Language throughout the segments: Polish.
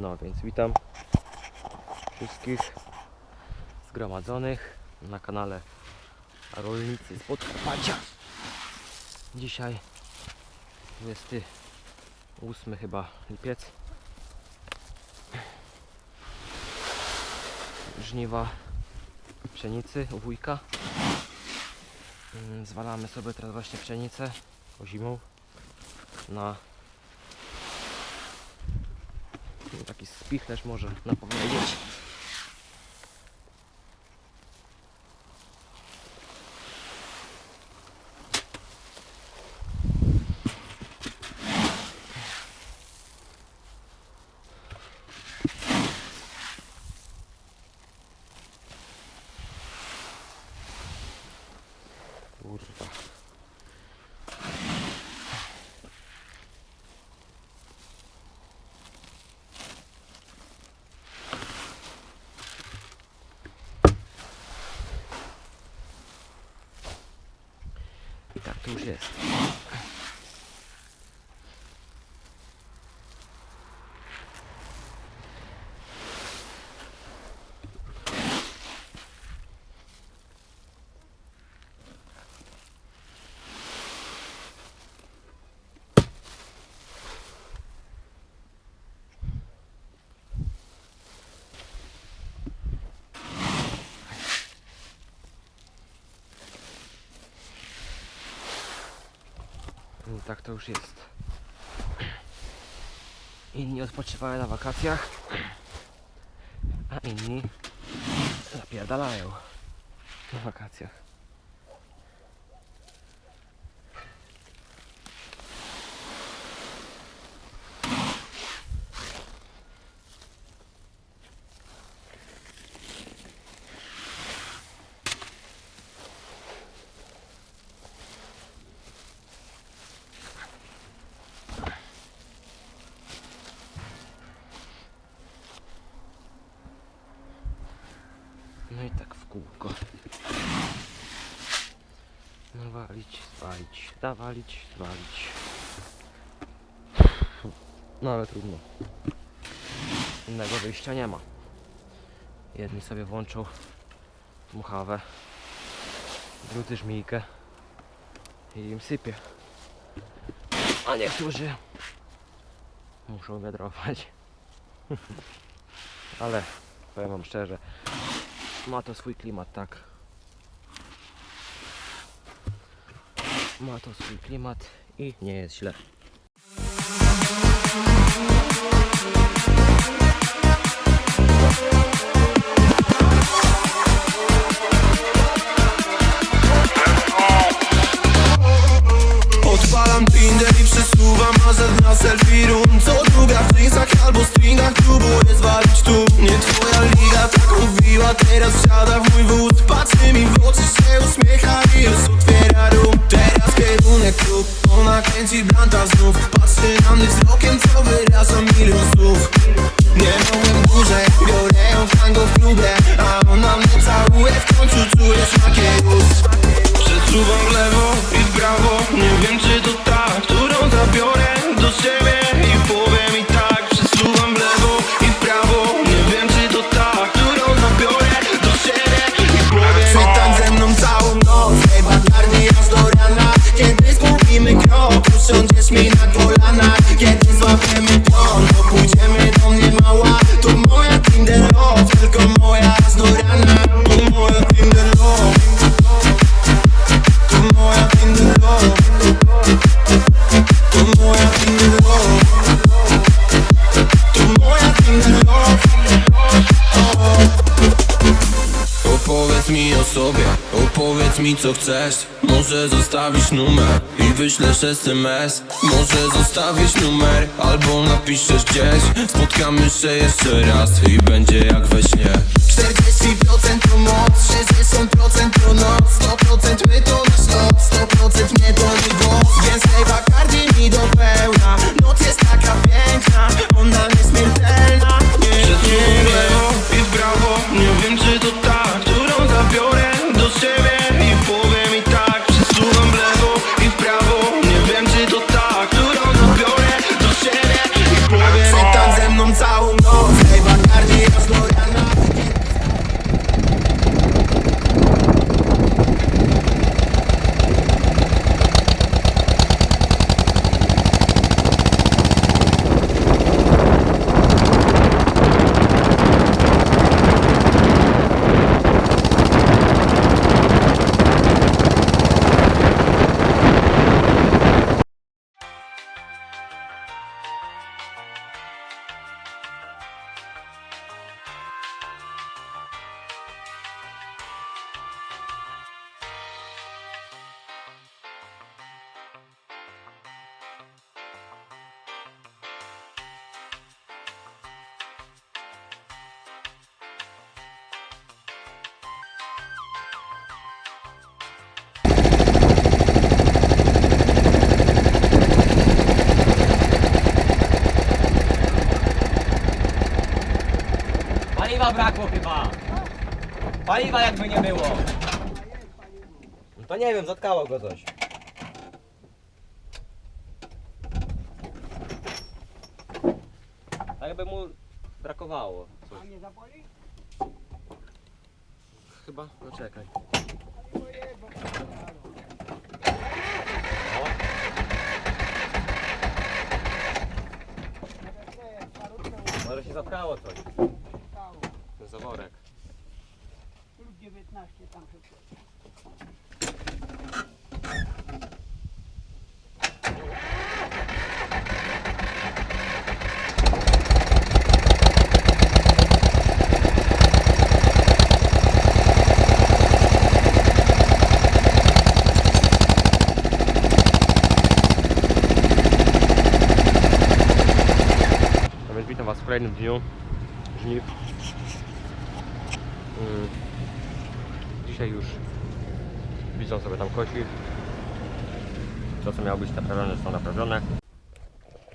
No więc witam wszystkich zgromadzonych na kanale Rolnicy z Podkarpacia. Dzisiaj 28 chyba lipiec. Żniwa pszenicy u wujka. Mm, Zwalamy sobie teraz właśnie pszenicę o zimą na no, taki spichlerz może na powiedzieć. Kurwa. I tak to. I tak to już jest. Inni odpoczywają na wakacjach, a inni zapierdalają na wakacjach. No i tak w kółko. Nawalić, zwalić, nawalić, zwalić. No ale trudno. Innego wyjścia nie ma. Jedni sobie włączą muchawę, drudzy żmijkę i im sypie. A niektórzy muszą wiadrować. ale powiem wam szczerze, ma to swój klimat, tak. Ma to swój klimat i nie jest źle. Odpalam Tinder i przesuwam mazet na selfie room Co druga co chcesz. Może zostawisz numer i wyślesz SMS Może zostawisz numer albo napiszesz gdzieś. Spotkamy się jeszcze raz i będzie jak we śnie. 40% to moc, 60% to noc. 100% my to nasz lot, 100% mnie to nie głos Bacardi Paliwa jakby nie było. No to nie wiem, zatkało go coś. Tak jakby mu brakowało. Coś. A nie zapali? Chyba, no czekaj. Może się zapkało coś. Ten zaworek. Plus 19 tam Was w kolejnym dniu żniw. Dzisiaj już widzą sobie tam kosi. To co miało być naprawione są naprawione.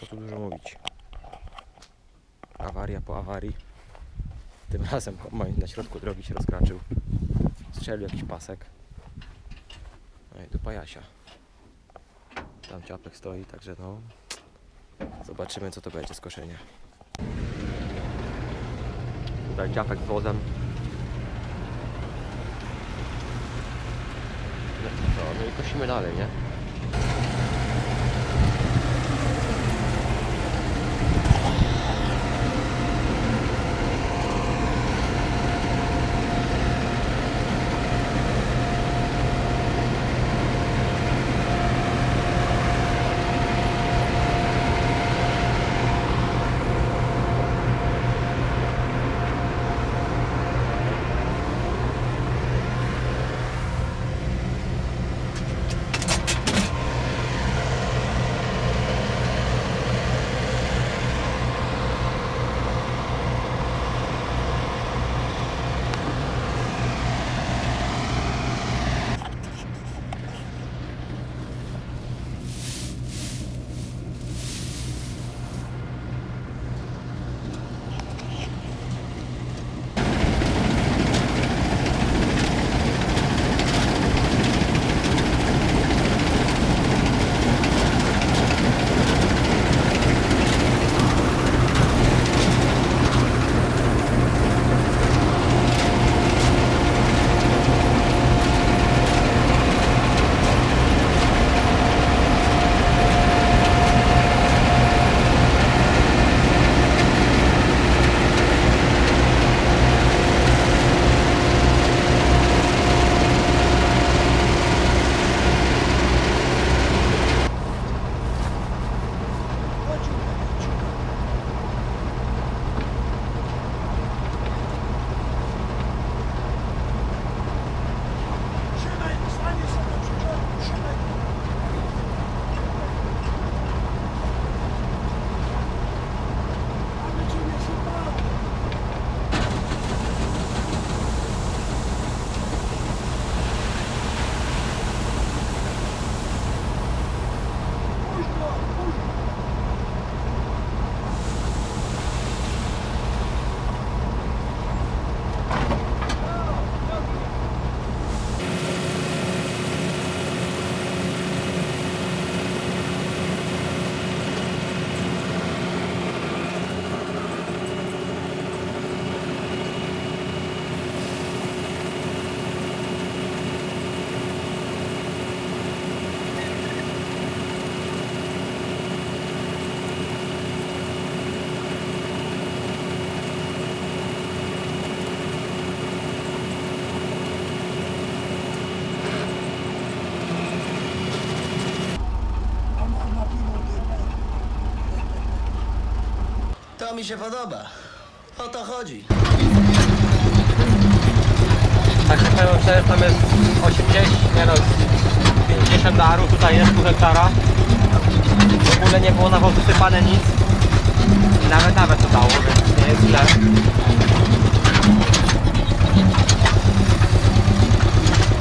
Co tu dużo mówić. Awaria po awarii. Tym razem kombajn na środku drogi się rozkraczył. Strzelił jakiś pasek. No i dupa Jasia. Tam ciapek stoi, także no Zobaczymy co to będzie z koszenia. Tutaj ciapek z wozem. No i kosimy dalej, nie? Mi się podoba. O to chodzi. Tak się powiem szczerze, tam jest 80, nie no, 50 darów, tutaj jest pół hektara. W ogóle nie było nawozu sypane nic. I nawet nawet to dało, więc nie jest źle.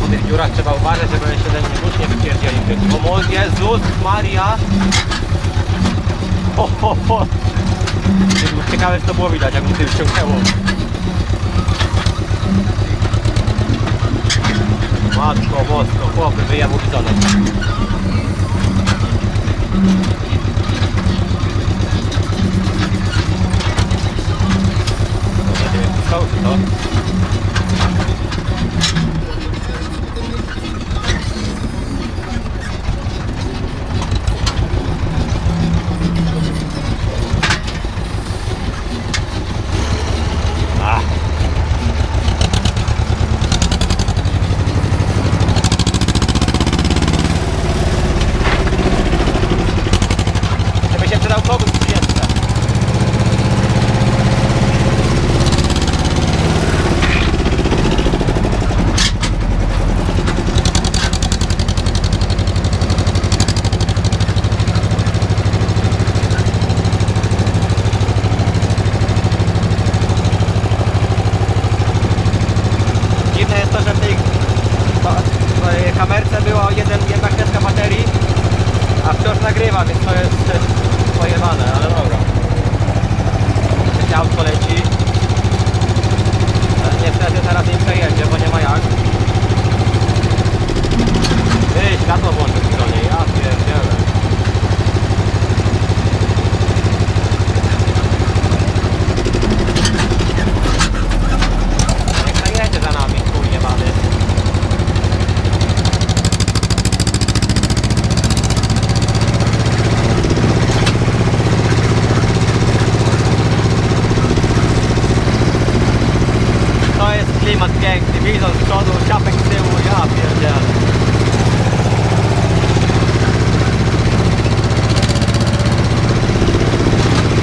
Po tych dziurach trzeba uważać, żeby się ten nóż nie wypierdzielił. O mój Jezus Maria! Ho, ho, ho. Ciekawe co było widać, jak mu tym ściągnęło. Matko, bosko, chłopy wyjebał bidzonek. Dobra, co? Żeby się przydał kogut w przyjęce. Dziwne jest to, że w tej ba- w kamerce było jeden, jedna kreska baterii, a wciąż nagrywa, więc to jest też pojebane, ale dobra. Wiecie, autko leci. Ale niestety teraz nie przejedzie, bo nie ma jak. Ty, światło włączył w stronie, ja pierdzielę.